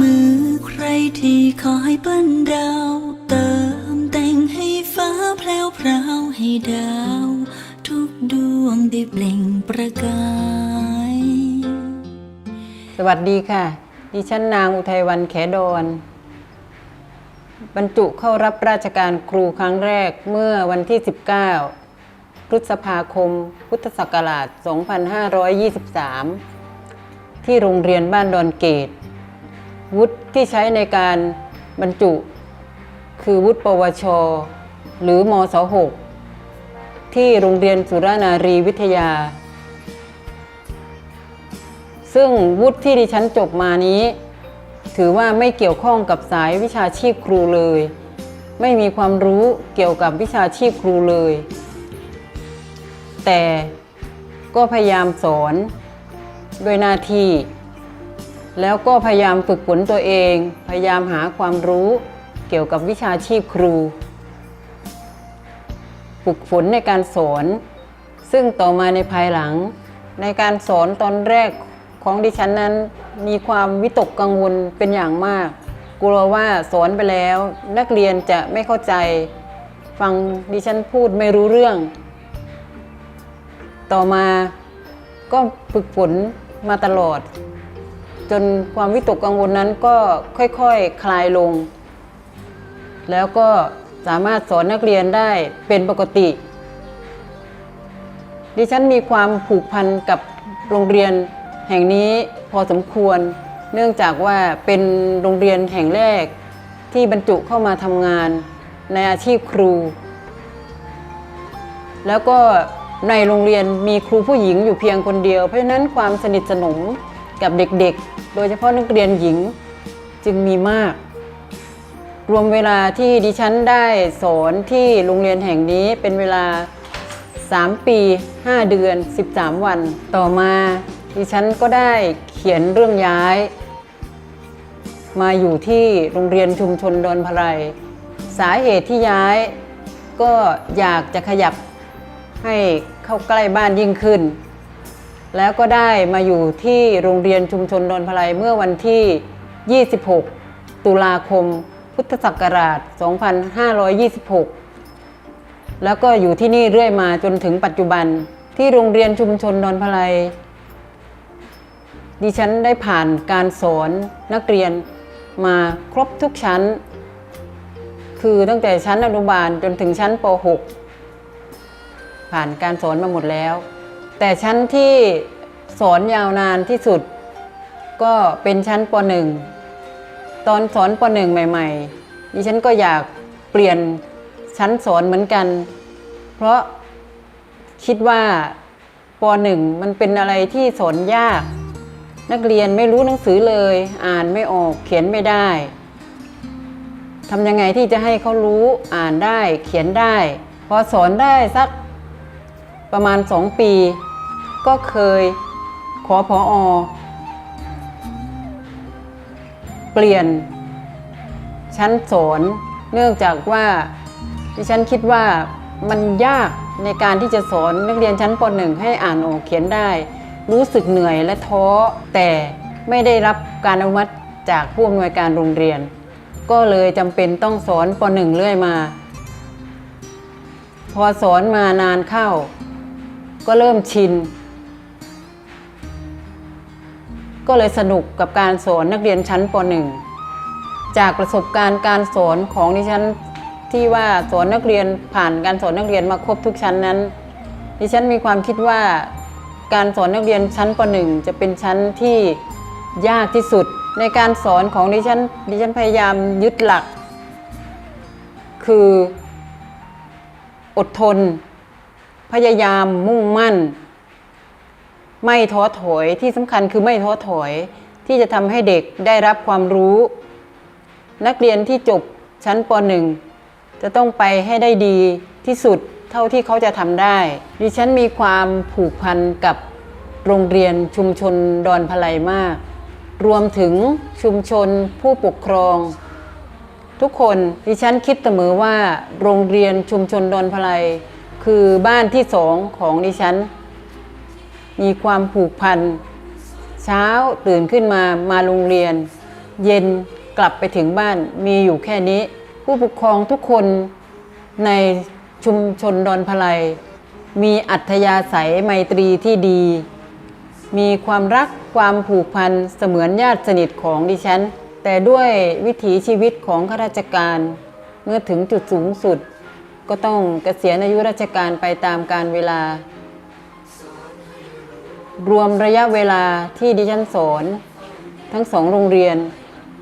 มือใครที่คอยเปิ้นดาวเติมแต่งให้ฟ้าแพลวพราวให้ดาว ทุกดวงได้เปล่งประกาย สวัสดีค่ะ ดิฉันนางอุทัยวันแขดอน บรรจุเข้ารับราชการครูครั้งแรกเมื่อวันที่ 19 พฤษภาคม พุทธศักราช 2523 ที่โรงเรียนบ้านดอนเกต วุฒิที่ใช้ในการบรรจุ คือวุฒิปวช หรือมศ6ที่โรงเรียนสุรานารีวิทยา ซึ่งวุฒิที่ดิฉันจบมานี้ ถือว่าไม่เกี่ยวข้องกับสายวิชาชีพครูเลย ไม่มีความรู้เกี่ยวกับวิชาชีพครูเลย แต่ก็พยายามสอนด้วยหน้าที่ แล้วก็พยายามฝึกฝนตัวเอง พยายามหาความรู้เกี่ยวกับวิชาชีพครู ฝึกฝนในการสอน ซึ่งต่อมาในภายหลัง ในการสอนตอนแรกของดิฉันนั้น มีความวิตกกังวลเป็นอย่างมาก กลัวว่าสอนไปแล้ว นักเรียนจะไม่เข้าใจ ฟังดิฉันพูดไม่รู้เรื่อง ต่อมาก็ฝึกฝนมาตลอด จนความวิตกกังวลนั้นก็ค่อยๆคคลายลง แล้วก็สามารถสอนนักเรียนได้เป็นปกติ ดิฉันมีความผูกพันกับโรงเรียน แห่งนี้พอสมควร เนื่องจากว่าเป็นโรงเรียนแห่งแรกที่บรรจุเข้ามาทำงานในอาชีพครู แล้วก็ในโรงเรียนมีครูผู้หญิงอยู่เพียงคนเดียว เพราะฉะนั้นความสนิทสนมกับเด็กๆ โดยเฉพาะนักเรียนหญิงจึงมีมาก รวมเวลาที่ดิฉันได้สอนที่โรงเรียนแห่งนี้เป็นเวลา 3 ปี 5 เดือน 13 วัน ต่อมา ดิฉันก็ได้เขียนเรื่องย้าย มาอยู่ที่โรงเรียนชุมชนดอนพะไรสาเหตุที่ย้ายก็อยากจะขยับให้เข้าใกล้บ้านยิ่งขึ้น แล้วก็ได้มาอยู่ที่โรงเรียนชุมชนดอนพะไรเมื่อวันที่ 26 ตุลาคม พุทธศักราช 2526 แล้วก็อยู่ที่นี่เรื่อยมาจนถึงปัจจุบันที่โรงเรียนชุมชนดอนพะไล ดิฉันได้ผ่านการสอนนักเรียนมาครบทุกชั้น คือตั้งแต่ชั้นอนุบาลจนถึงชั้นป .6 ผ่านการสอนมาหมดแล้ว แต่ชั้นที่สอนยาวนานที่สุด ก็เป็นชั้นป .1 ตอนสอนป .1 ใหม่ ๆ ดิฉันก็อยากเปลี่ยนชั้นสอนเหมือนกัน เพราะคิดว่าป .1 มันเป็นอะไรที่สอนยาก นักเรียนไม่รู้หนังสือเลย อ่านไม่ออกเขียนไม่ได้ทำยังไงที่จะให้เขารู้อ่านได้เขียนได้ พอสอนได้สักประมาณสองปี ก็เคยขอพออเปลี่ยนชั้นสอนเนื่องจากว่าดิฉันคิดว่ามันยากในการที่จะสอนนักเรียนชั้นป .1 ให้อ่านออกเขียนได้ รู้สึกเหนื่อยและท้อ แต่ไม่ได้รับการอนุมัติจากผู้อำนวยการโรงเรียน ก็เลยจำเป็นต้องสอนป .1 เรื่อยมา พอสอนมานานเข้า ก็เริ่มชิน ก็เลยสนุกกับการสอนนักเรียนชั้นป .1 จากประสบการณ์การสอนของดิฉันที่ว่าสอนนักเรียนผ่านการสอนนักเรียนมาครบทุกชั้นนั้น ดิฉันมีความคิดว่า การสอนนักเรียนชั้นป .1 จะเป็นชั้นที่ยากที่สุด ในการสอนของดิฉันดิฉันพยายามยึดหลัก คืออดทน พยายามมุ่งมั่น ไม่ท้อถอยที่สำคัญคือไม่ท้อถอยที่จะทำให้เด็กได้รับความรู้ นักเรียนที่จบชั้นป .1 จะต้องไปให้ได้ดีที่สุด เท่าที่เขาจะทำได้ ดิฉันมีความผูกพันกับโรงเรียนชุมชนดอนพลายมาก รวมถึงชุมชนผู้ปกครอง ทุกคนดิฉันคิดเสมอว่า โรงเรียนชุมชนดอนพลายคือบ้านที่สองของดิฉัน มีความผูกพันเช้าตื่นขึ้นมามาโรงเรียน เย็นกลับไปถึงบ้านมีอยู่แค่นี้ ผู้ปกครองทุกคนใน ชุมชนดอนพลายมีอัธยาศัยไมตรีที่ดี มีความรักความผูกพันเสมือนญาติสนิทของดิฉัน แต่ด้วยวิถีชีวิตของข้าราชการ เมื่อถึงจุดสูงสุด ก็ต้องเกษียณอายุราชการไปตามการเวลา รวมระยะเวลาที่ดิฉันสอน ทั้งสองโรงเรียน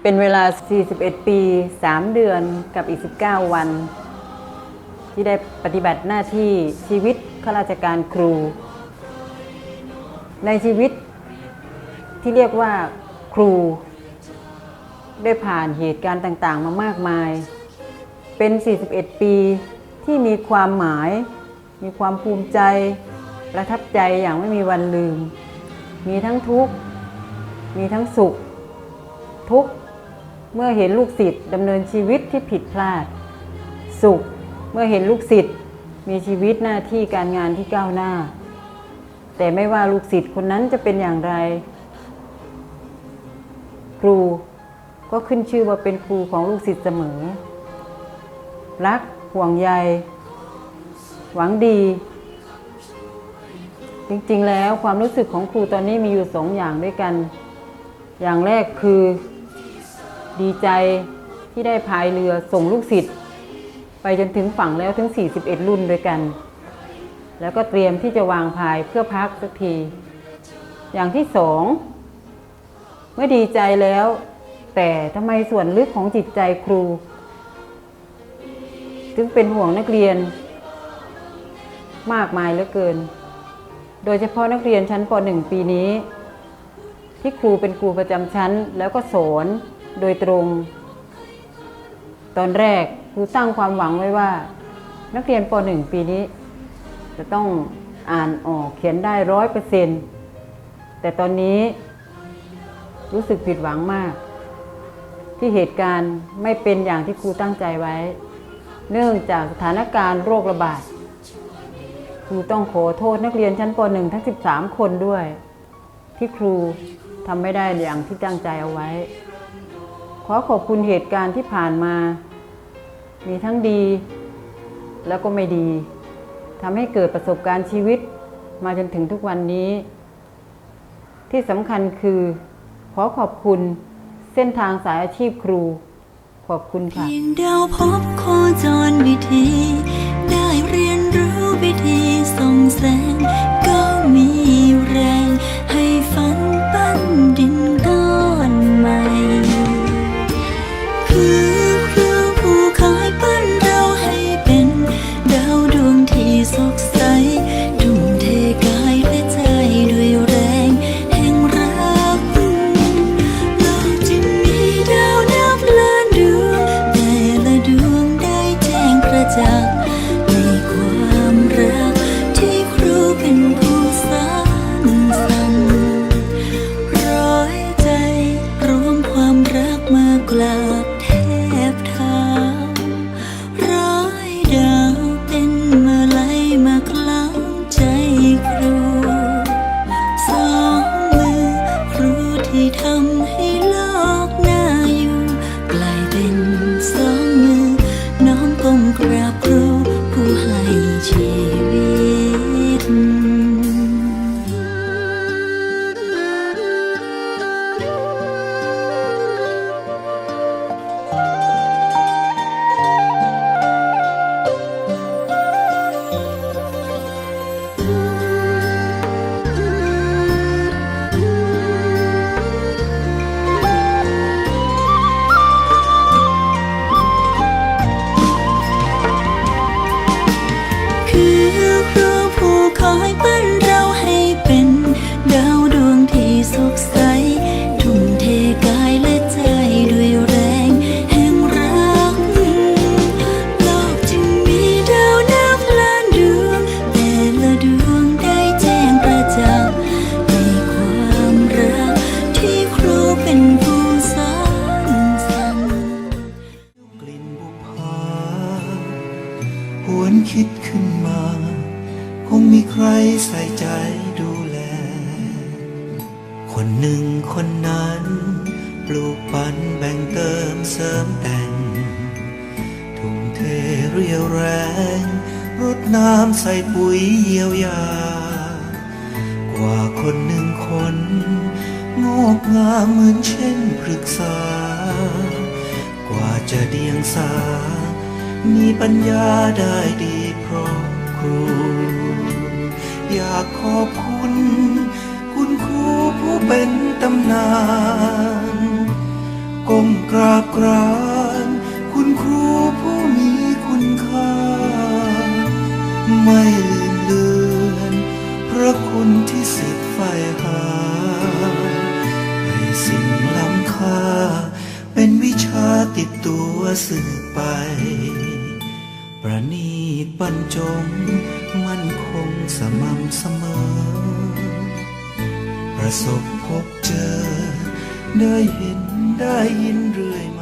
เป็นเวลา 41 ปี 3 เดือนกับอีก 19 วัน ที่ได้ปฏิบัติหน้าที่ชีวิตข้าราชการครู ในชีวิตที่เรียกว่าครู ได้ผ่านเหตุการณ์ต่างๆ มามากมาย เป็น 41 ปีที่มีความหมาย มีความภูมิใจ ประทับใจอย่างไม่มีวันลืม มีทั้งทุกข์ มีทั้งสุข ทุกข์ เมื่อเห็นลูกศิษย์ดำเนินชีวิตที่ผิดพลาด สุข เมื่อเห็นลูกศิษย์มีชีวิตหน้าที่การงานที่ก้าวหน้า แต่ไม่ว่าลูกศิษย์คนนั้นจะเป็นอย่างไร ครูก็ขึ้นชื่อว่าเป็นครูของลูกศิษย์เสมอ รักห่วงใย หวังดี จริงๆแล้วความรู้สึกของครูตอนนี้มีอยู่สองอย่างด้วยกัน อย่างแรกคือดีใจที่ได้พายเรือส่งลูกศิษย์ ไปจนถึงฝั่งแล้วถึง 41 รุ่นด้วยกัน แล้วก็เตรียมที่จะวางพายเพื่อพักสักที อย่างที่สองเมื่อดีใจแล้ว แต่ทำไมส่วนลึกของจิตใจครู ถึงเป็นห่วงนักเรียน มากมายเหลือเกิน โดยเฉพาะนักเรียนชั้นป .1 ปีนี้ ที่ครูเป็นครูประจำชั้นแล้วก็สอนโดยตรง ตอนแรก ครูตั้งความหวังไว้ว่า นักเรียนป .1 ปีนี้ จะต้องอ่านออกเขียนได้ร้อยเปอร์เซ็นต์แต่ตอนนี้รู้สึกผิดหวังมาก ที่เหตุการณ์ไม่เป็นอย่างที่ครูตั้งใจไว้ เนื่องจากสถานการณ์โรคระบาดครูต้องขอโทษนักเรียนชั้นป .1 ทั้ง 13 คนด้วย ที่ครูทำไม่ได้อย่างที่ตั้งใจเอาไว้ ขอขอบคุณเหตุการณ์ที่ผ่านมา มีทั้งดี แล้วก็ไม่ดีทำให้เกิดประสบการณ์ชีวิตมาจนถึงทุกวันนี้ ที่สำคัญคือ ขอขอบคุณเส้นทางสายอาชีพครู ขอบคุณค่ะ ในความรักที่ครูเป็นผู้สานสั่งร้อยใจรวมความรักมากลาบเท้าร้อยดาเป็นมลัยมาคล้ใจครูสองมือครูที่ทำ งมีใครใส่ใจดูแล คนหนึ่งคนนั้น ปลูกปันแบ่งเติมเสริมแต่ง ทุ่มเทเรียวแรง รดน้ำใส่ปุ๋ยเยียวยา กว่าคนหนึ่งคน งอกงามเหมือนเช่นพฤกษา กว่าจะเดียงสา มีปัญญาได้ดีเพราะครู อยากขอบคุณ คุณครูผู้เป็นตำนานก้มกราบกรานคุณครูผู้มีคุณค่า ไม่ลืมเลือนพระคุณที่สิทธิ์ใฝ่หาให้สิ่งล้ำค่า เป็นวิชาติดตัวสืบไป ประนี บรรจง มั่นคงสม่ำเสมอ ประสบพบเจอ ได้เห็นได้ยินเรื่อยมา